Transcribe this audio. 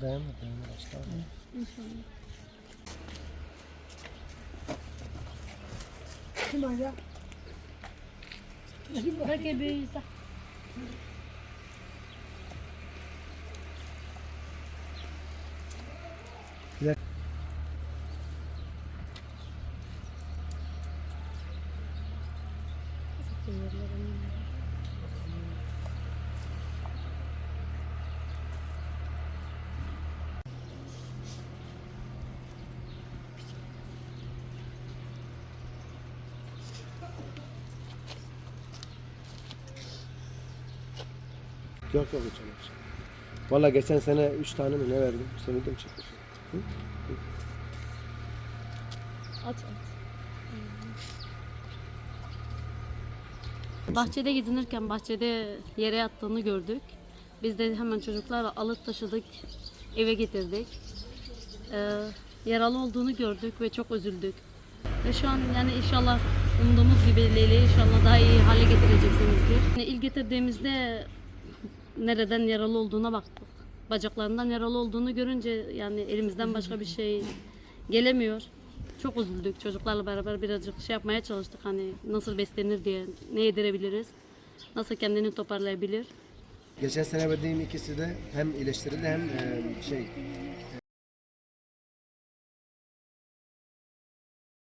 Dayanır dayanır aslan. İnşallah. Belki büyüyse. Yok yok içemez. Valla geçen sene 3 tane mi ne verdim? Seni de mi çekiyorsun? At at. Bahçede gezinirken bahçede yere yattığını gördük. Biz de hemen çocuklarla alıp taşıdık, eve getirdik. Ee, yaralı olduğunu gördük ve çok üzüldük. Ve şu an yani inşallah umduğumuz gibi Leyli'yi inşallah daha iyi hale getireceksinizdir. Yani ilk getirdiğimizde nereden yaralı olduğuna baktık. Bacaklarından yaralı olduğunu görünce yani elimizden başka bir şey gelemiyor. Çok üzüldük çocuklarla beraber birazcık şey yapmaya çalıştık hani nasıl beslenir diye, ne yedirebiliriz, nasıl kendini toparlayabilir. Geçen sene verdiğim ikisi de hem iyileştirildi hem e, şey e,